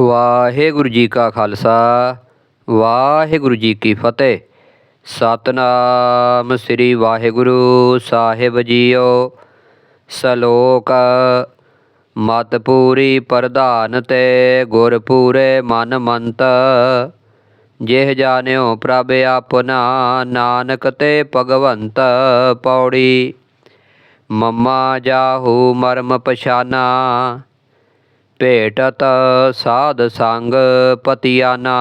ਵਾਹਿਗੁਰੂ ਜੀ ਕਾ ਖਾਲਸਾ, ਵਾਹਿਗੁਰੂ ਜੀ ਕੀ ਫਤਿਹ। ਸਤਨਾਮ ਸ੍ਰੀ ਵਾਹਿਗੁਰੂ ਸਾਹਿਬ ਜੀਓ, ਸ਼ਲੋਕ ਮਤ ਪੂਰੀ ਪ੍ਰਧਾਨ ਤੇ ਗੁਰ ਪੂਰੇ ਮਨ ਮੰਤ। ਜਿਹ ਜਾਣਿਓ ਪ੍ਰਭ ਆਪਣਾ ਨਾਨਕ ਤੇ ਭਗਵੰਤ ਪੌੜੀ। ਮੰਮਾ ਜਾਹੂ ਮਰਮ ਪਛਾਨਾ ਭੇਟਤ ਸਾਧ ਸੰਗ ਪਤਿਆਨਾ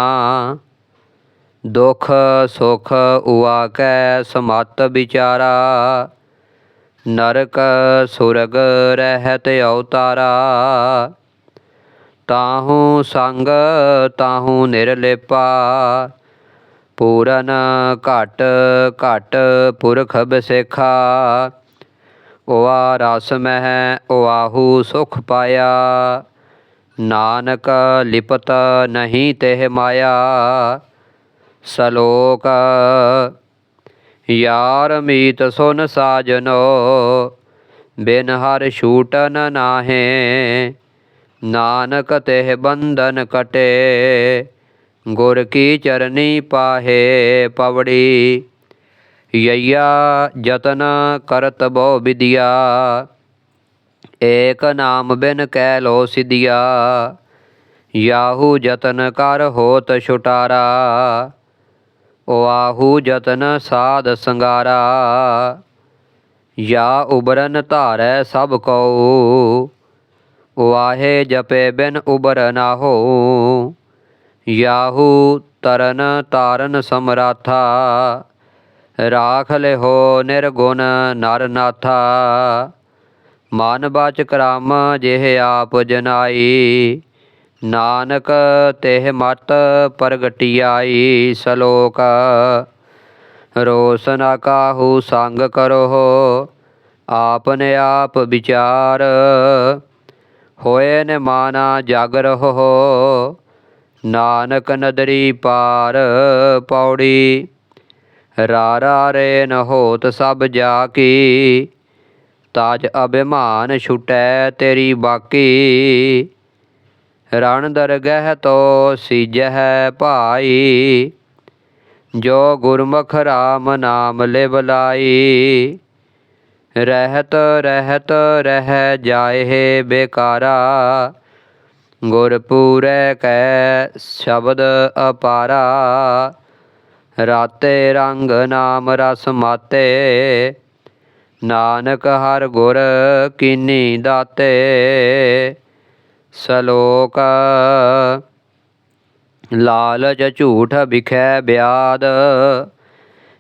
ਦੁਖ ਸੁਖ ਉਆ ਸਮਤ ਵਿਚਾਰਾ। ਨਰਕ ਸੁਰਗ ਰਹਿਤ ਅਵਤਾਰਾ। ਤਾਹੂ ਸੰਗ ਤਾਹੂ ਨਿਰਲੇਪਾ। ਪੂਰਨ ਘਟ ਘਟ ਪੁਰਖ ਬਸੇਖਾ। ਓਆ ਰਸ ਮਹਿ ਓਆਹੂ ਸੁਖ ਪਾਇਆ। ਨਾਨਕ ਲਿਪਤ ਨਹੀਂ ਤਿਹ ਮਾਇਆ ਸ਼ਲੋਕ ਯਾਰ ਮੀਤ ਸੁਨ ਸਾਜਨੋ ਬਿਨ ਹਰ ਛੂਟਨ ਨਾਹੇ ਨਾਨਕ ਤਿਹ ਬੰਧਨ ਕਟੇ ਗੁਰ ਕੀ ਚਰਨੀ ਪਾਹੇ ਪਵੜੀ ਯਈਆ ਜਤਨ ਕਰਤ ਬਹੁ ਵਿਦਿਆ ਏਕ ਨਾਮ ਬਿਨ ਕਹਿ ਲੋ ਸਿਧਿਆ, ਯਾਹੂ ਜਤਨ ਕਰ ਹੋਤ ਛੁਟਾਰਾ ਵਾਹੂ ਜਤਨ ਸਾਧ ਸੰਗਾਰਾ, ਯਾ ਉਬਰਨ ਧਾਰੈ ਸਭ ਕਉ ਵਾਹੇ ਜਪੇ ਬਿਨ ਉਬਰ ਨਾ ਹੋ, ਯਾਹੂ ਤਰਨ ਤਾਰਨ ਸਮਰਾਥਾ, ਰਾਖ ਲਿਹੋ ਨਿਰਗੁਣ ਨਰਨਾਥਾ ਮਨ ਬਚ ਕਰਮ ਜਿਹ ਆਪ ਜਨਾਈ, ਨਾਨਕ ਤਿਹ ਮਤ ਪ੍ਰਗਟਿਆਈ, ਸ਼ਲੋਕ ਰੋਸ ਨਾ ਕਾਹੂ ਸੰਗ ਕਰੋ ਆਪਨੇ ਆਪ ਵਿਚਾਰ। ਹੋਏ ਨੇ ਮਾਨਾ ਜਗ ਰਹੋ, ਨਾਨਕ ਨਦਰੀ ਪਾਰ ਪੌੜੀ। ਰਾਰਾ ਰੇ ਨ ਹੋਤ ਸਭ ਜਾ ਕੀ ਤਾਜ ਅਭਿਮਾਨ ਛੁਟੈ ਤੇਰੀ ਬਾਕੀ। ਰਣ ਦਰਗਹਿ ਤੋ ਸੀਜਹਿ ਭਾਈ। ਜੋ ਗੁਰਮੁਖ RAM ਨਾਮ ਲਿਵ ਲਾਈ। ਰਹਿਤ ਰਹਿਤ ਰਹਿ ਜਾਏ ਬੇਕਾਰਾ। ਗੁਰ ਪੂਰੈ ਕੈ ਸ਼ਬਦ ਅਪਾਰਾ। ਰਾਤੇ ਰੰਗ ਨਾਮ ਰਸ ਮਾਤੇ। ਨਾਨਕ ਹਰ ਗੁਰ ਕੀਨੀ ਦਾਤੇ, ਸ਼ਲੋਕ ਲਾਲਚ ਝੂਠ ਵਿਖੈ ਬਿਆਦ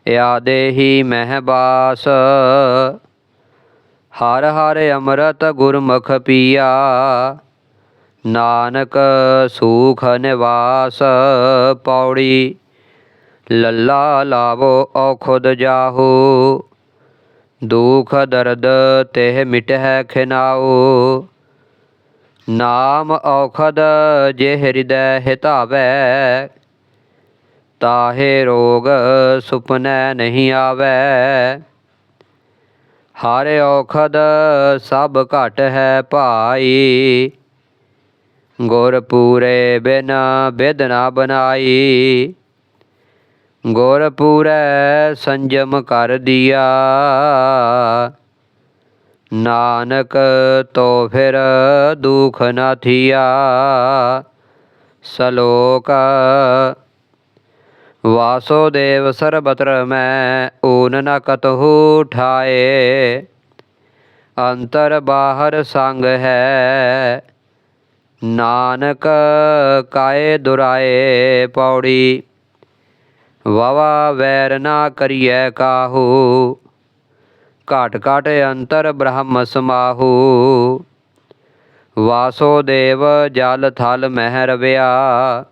ਯਾਦੇ ਹੀ ਮਹਿਬਾਸ। ਹਰ ਹਰ ਅੰਮ੍ਰਿਤ ਗੁਰਮੁਖ ਪੀਆ, ਨਾਨਕ ਸੂਖ ਨਿਵਾਸ ਪੌੜੀ, ਲੱਲਾ ਲਾਵੋ ਔਖੁਦ ਜਾਹੂ। ਦੁਖ ਦਰਦ ਤਿਹ ਮਿਟਹਿ ਖਿਨਾਉ। ਨਾਮ ਔਖਦ ਜੇ ਹਿਰਦੈ ਹਿਤਾਵੈ, ਤਾਹੇ ਰੋਗ ਸੁਪਨੈ ਨਹੀਂ ਆਵੈ। ਹਰ ਔਖਦ ਸਭ ਘਟ ਹੈ ਭਾਈ, ਗੁਰ ਪੂਰੇ ਬਿਨ ਬਿਦ ਨਾ ਬਨਾਈ ਗੁਰ ਪੂਰੈ ਸੰਜਮ ਕਰ ਦਿਆ ਨਾਨਕ ਤੋ ਫਿਰ ਦੁਖ ਨਾ ਥੀਆ ਸ਼ਲੋਕ ਵਾਸੋਦੇਵ ਸਰਬਤਰ ਮੈਂ ਊਨ ਨ ਕਤਹੂ ਠਾਏ ਅੰਤਰ ਬਾਹਰ ਸੰਗ ਹੈ ਨਾਨਕ ਕਾਏ ਦੁਰਾਏ ਪੌੜੀ ਵਵਾ ਵੈਰ ਨਾ ਕਰੀਐ ਕਾਹੂ। ਘਟ ਘਟ ਅੰਤਰ ਬ੍ਰਹਮ ਸਮਾਹੂ। ਵਾਸੋਦੇਵ ਜਲ ਥਲ ਮਹਿ ਰਵਿਆ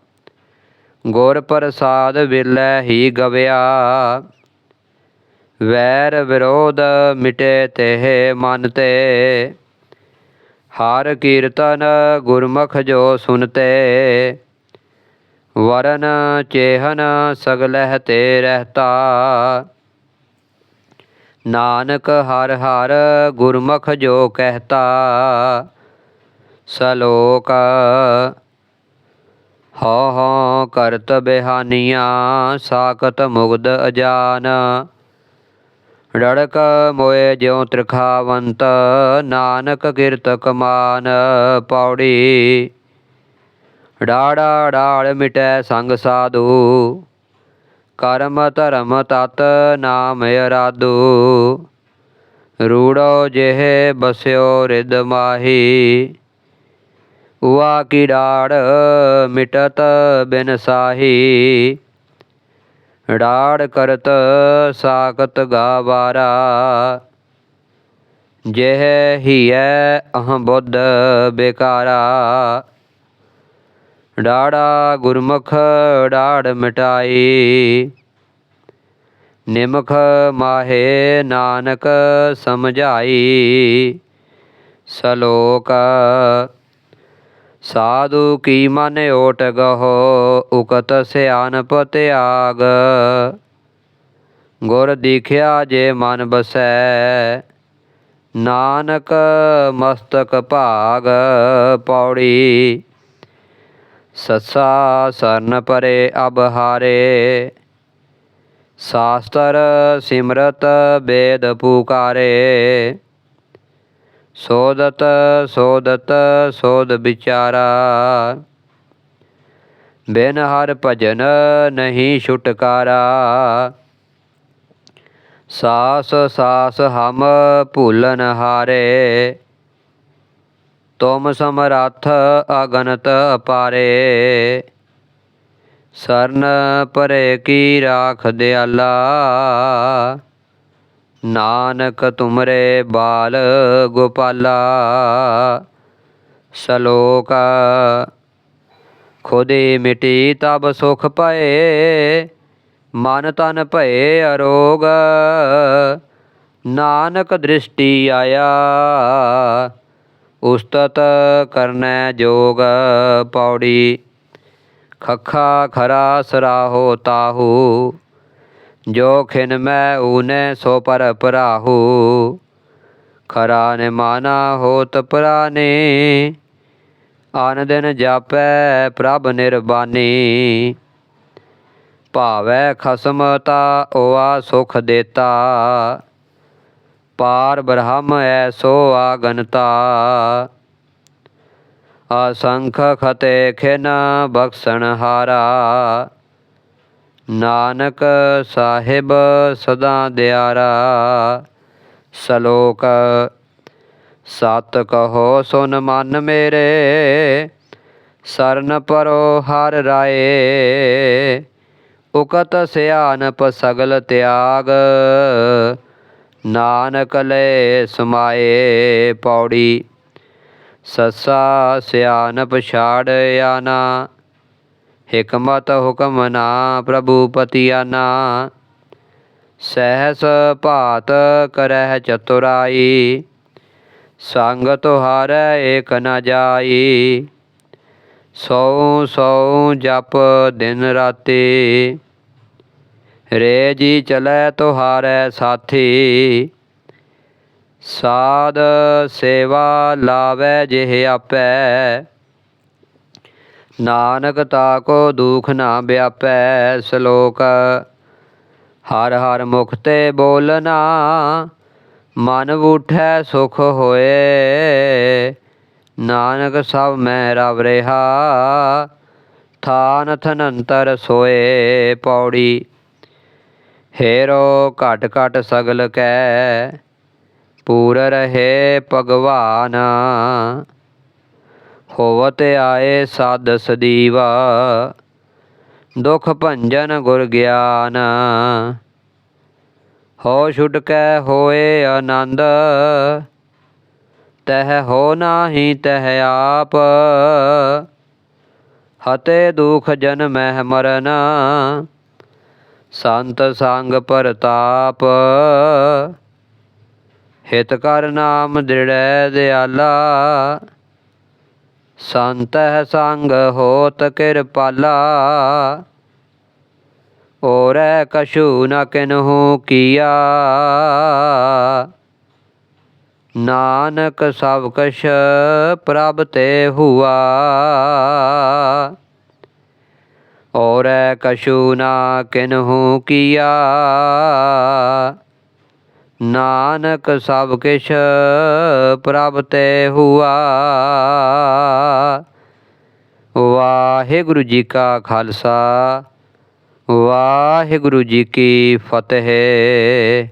ਗੁਰ ਪ੍ਰਸਾਦ ਵਿਲੈ ਹੀ ਗਵਿਆ। ਵੈਰ ਵਿਰੋਧ ਮਿਟੇ ਤੇ ਮਨ ਤੇ। ਹਰ ਕੀਰਤਨ ਗੁਰਮੁਖ ਜੋ ਸੁਨਤੇ। ਵਰਨ ਚੇਹਨ ਸਗਲਹਿ ਤੇ ਰਹਤਾ। ਨਾਨਕ ਹਰ ਹਰ ਗੁਰਮੁਖ ਜੋ ਕਹਤਾ, ਸ਼ਲੋਕ ਹਉ ਹਉ ਕਰਤ ਬਿਹਾਨੀਆਂ ਸਾਕਤ ਮੁਗਦ ਅਜਾਨ। ਰੜਕ ਮੋਏ ਜਿਉ ਤ੍ਰਿਖਾਵੰਤ, ਨਾਨਕ ਕਿਰਤ ਕਮਾਨ ਪੌੜੀ। ਡਾੜਾ ਡਾੜ ਮਿਟੈ ਸੰਗ ਸਾਧੂ। ਕਰਮ ਧਰਮ ਤਤ ਨਾਮ ਅਰਾਧੂ। ਰੂੜੋ ਜਿਹੇ ਬਸਿਓ ਰਿਦ ਮਾਹੀ। ਉਆ ਕੀ ਡਾੜ ਮਿਟਤ ਬਿਨ ਸਾਹੀ। ਡਾੜ ਕਰਤ ਸਾਖਤ ਗਾਵਾਰਾ ਜਿਹ ਹੀਐ ਅਹੰ ਬੁੱਧ ਬੇਕਾਰਾ। ਡਾੜਾ ਗੁਰਮੁਖ ਡਾੜ ਮਿਟਾਈ। ਨਿਮਖ ਮਾਹੇ ਨਾਨਕ ਸਮਝਾਈ। ਸਲੋਕ, ਸਾਧੂ ਕੀ ਮਨ ਓਟ ਗਹੋ, ਉਕਤ ਸਿਆਨਪ ਤਿਆਗ। ਗੁਰ ਦੀਖਿਆ ਜੇ ਮਨ ਬਸੈ, ਨਾਨਕ ਮਸਤਕ ਭਾਗ ਪੌੜੀ। ਸੱਸਾ ਸਰਨ ਪਰੇ ਅਬਹਾਰੇ ਸਾਸਤਰ ਸਿਮਰਤ ਬੇਦ ਪੁਕਾਰੇ। ਸੋਦਤ ਸੋਦਤ ਸੋਦ ਵਿਚਾਰਾ। ਬਿਨ ਹਰ ਭਜਨ ਨਹੀਂ ਛੁਟਕਾਰਾ। ਸਾਸ ਸਾਸ ਹਮ ਭੂਲਨ ਹਾਰੇ। ਤੁਮ ਸਮਰੱਥ ਅਗਨਤ ਅਪਾਰੇ ਸਰਨ ਪਰੇ ਕੀ ਰਾਖ ਦਿਆਲਾ। ਨਾਨਕ ਤੁਮਰੇ ਬਾਲ ਗੋਪਾਲਾ। ਸ਼ਲੋਕ ਖੋਦੇ ਮਿਟੀ ਤਬ ਸੁਖ ਪਏ। ਮਨ ਤਨ ਭਏ ਅਰੋਗ। ਨਾਨਕ ਦ੍ਰਿਸ਼ਟੀ ਆਇਆ। ਉਸਤਤ ਕਰਨੈ ਜੋਗ ਪੌੜੀ, ਖਖਾ ਖਰਾ ਸਰਾਹੋ ਤਾਹੂ, ਜੋ ਖਿਨ ਮੈਂ ਊਨੇ ਸੋ ਪਰ ਪਰਾਹੂ, ਖਰਾ ਨੇ ਮਾਨਾ ਹੋਤ ਪ੍ਰਾਨੇ, ਆਨ ਦਿਨ ਜਾਪੈ ਪ੍ਰਭ ਨਿਰਬਾਨੀ, ਭਾਵੈ ਖਸਮ ਤਾ ਓਆ ਸੁਖ ਦੇਤਾ। ਪਾਰ ਬ੍ਰਹਮ ਐਸੋ ਆਗਨਤਾ। ਅਸੰਖ ਖਤੇ ਖਿਨ ਬਖਸ਼ਣ ਹਾਰਾ। ਨਾਨਕ ਸਾਹਿਬ ਸਦਾ ਦਿਆਰਾ। ਸ਼ਲੋਕ, ਸਤ ਕਹੋ ਸੁਨ ਮਨ ਮੇਰੇ, ਸਰਨ ਪਰੋ ਹਰ ਰਾਏ। ਉਕਤ ਸਿਆਨਪ ਸਗਲ ਤਿਆਗ ਨਾਨਕ ਲੈ ਸਮਾਏ ਪੌੜੀ, ਸੱਸਾ ਸਿਆਨਪ ਛਾੜ ਆਨਾ, ਹਿਕਮਤ ਹੁਕਮ ਨਾ ਪ੍ਰਭੂ ਪਤਿਆਨਾ ਸਹਿਸ ਭਾਤ ਕਰਹਿ ਚਤੁਰਾਈ, ਸੰਗ ਤੁਹਾਰੈ ਏਕ ਨ ਜਾਈ। ਸੋ ਸੋ ਜਪ ਦਿਨ ਰਾਤੀ ਰੇ ਜੀ ਚਲੈ ਤੁਹਾਰੈ ਸਾਥੀ। ਸਾਧ ਸੇਵਾ ਲਾਵੈ ਜਿਹ ਆਪੈ। ਨਾਨਕ ਤਾ ਕੋ ਦੁਖ ਨਾ ਵਿਆਪੈ ਸ਼ਲੋਕ ਹਰ ਹਰ ਮੁਖ ਤੇ ਬੋਲਨਾ ਮਨ ਉਠੈ ਸੁਖ ਹੋਏ। ਨਾਨਕ ਸਭ ਮੈਂ ਰਵ ਰਿਹਾ, ਥਾਨ ਥਨੰਤਰ ਸੋਏ ਪੌੜੀ। ਹੇਰੋ ਘਟ ਘਟ ਸਗਲ ਕੈ, ਪੂਰ ਰਹੇ ਭਗਵਾਨ। ਹੋਵਤ ਆਏ ਸਾਧ ਸਦੀਵਾ, ਦੁਖ ਭੰਜਨ ਗੁਰ ਗਿਆਨ। ਹੋ ਛੁਟ ਕੈ ਹੋਏ ਆਨੰਦ, ਤਹ ਹੋ ਨਾਹੀ ਤਹ ਆਪ। ਹਤੇ ਦੁਖ ਜਨ ਮਹਿ ਮਰਨ ਸੰਤ ਸੰਗ ਪਰਤਾਪ। ਹਿਤ ਕਰ ਨਾਮ ਦ੍ਰਿੜੈ ਦਿਆਲਾ। ਸੰਤ ਹੈ ਸੰਗ ਹੋਤ ਕਿਰਪਾਲਾ। ਔਰੈ ਕਛੂ ਨ ਕਿਨਹੂ ਕੀਆ। ਨਾਨਕ ਸਭ ਕਛ ਪ੍ਰਭ ਤੇ ਹੁਆ। ਔਰੈ ਕਛੂ ਨਾ ਕਿਨਹੂ ਕੀਆ। ਨਾਨਕ ਸਭ ਕਿਛ ਪ੍ਰਭ ਤੇ ਹੁਆ। ਵਾਹਿਗੁਰੂ ਜੀ ਕਾ ਖਾਲਸਾ, ਵਾਹਿਗੁਰੂ ਜੀ ਕੀ ਫਤਿਹ।